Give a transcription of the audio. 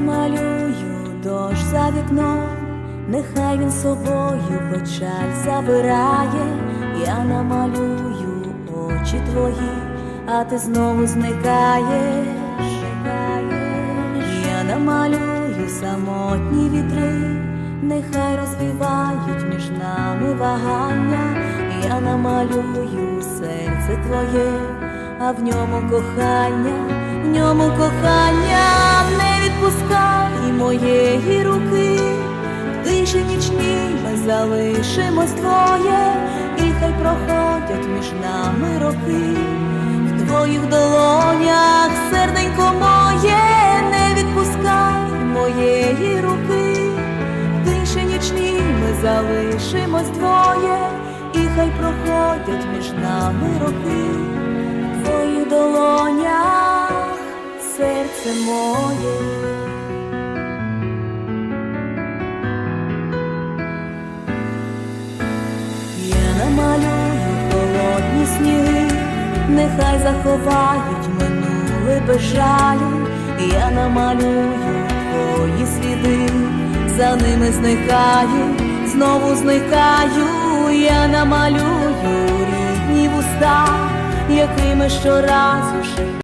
намалюю дощ за вікном, нехай він собою печаль забирає, я намалюю очі твої, а ти знову зникаєш. Я намалюю самотні вітри, нехай розвівають між нами вагання, я намалюю серце твоє, а в ньому кохання, в ньому кохання залишимось двоє, і хай проходять між нами роки, в твоїх долонях серденько моє, не відпускай моєї руки, в тиші нічній ми залишимось двоє, і хай проходять між нами роки, в твоїх долонях серце моє. Нехай заховають минуле без жалю, я намалюю твої сліди, за ними зникаю, знову зникаю, я намалюю рідні вуста, якими щоразу ж